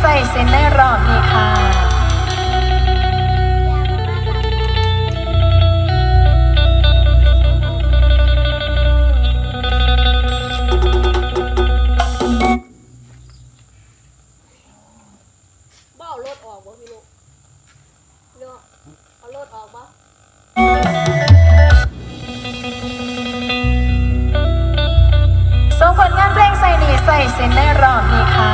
ใส่เส้นได้รอบนี้ค่ะบารถออกบ่พี่ลูกเนาะเอารถออกบ่ส่งผลงานเพลงใส่หนีใส่เส้นได้รอบนี้ค่ะ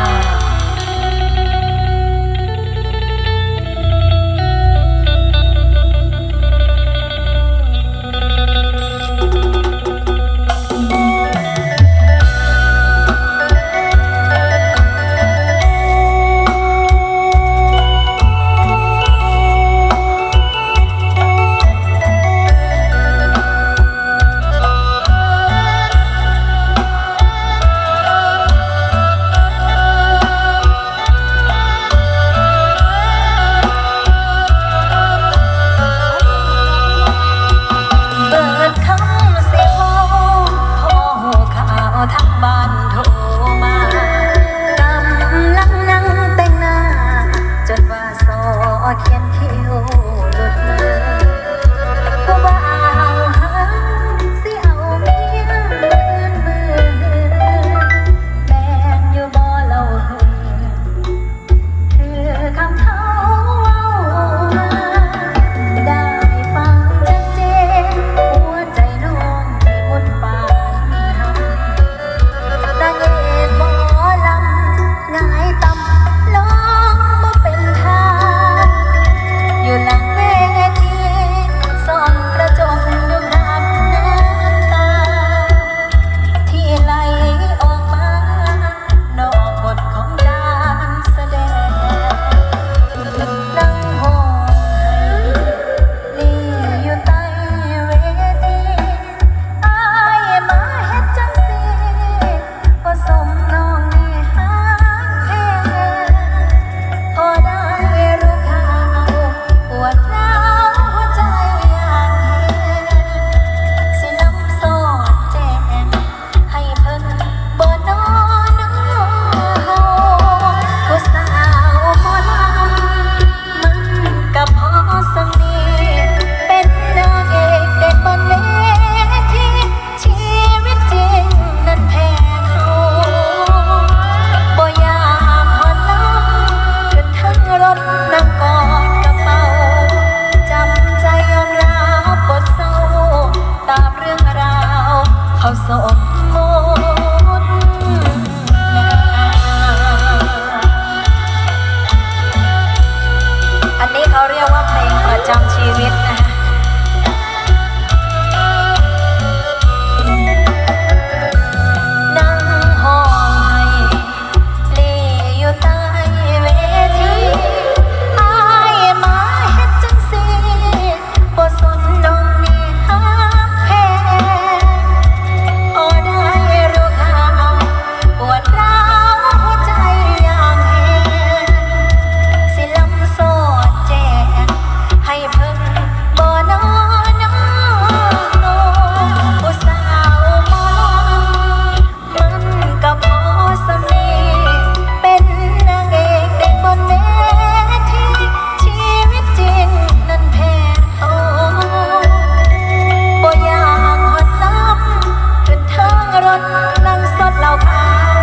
ดนั่งสดเหล่าขาว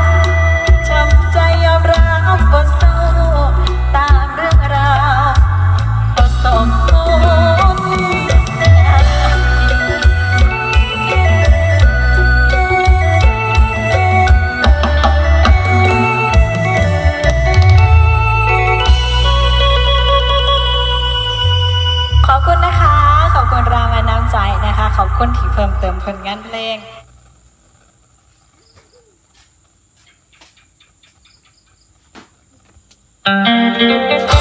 ำใจยอมรับกดเศร้าตามเรื่องราวปรสบขอบคุณนะคะ ขอบคุณรามาน้ำใจนะคะ ขอบคุณที่เพิ่มเติมผลงานเพลง Oh.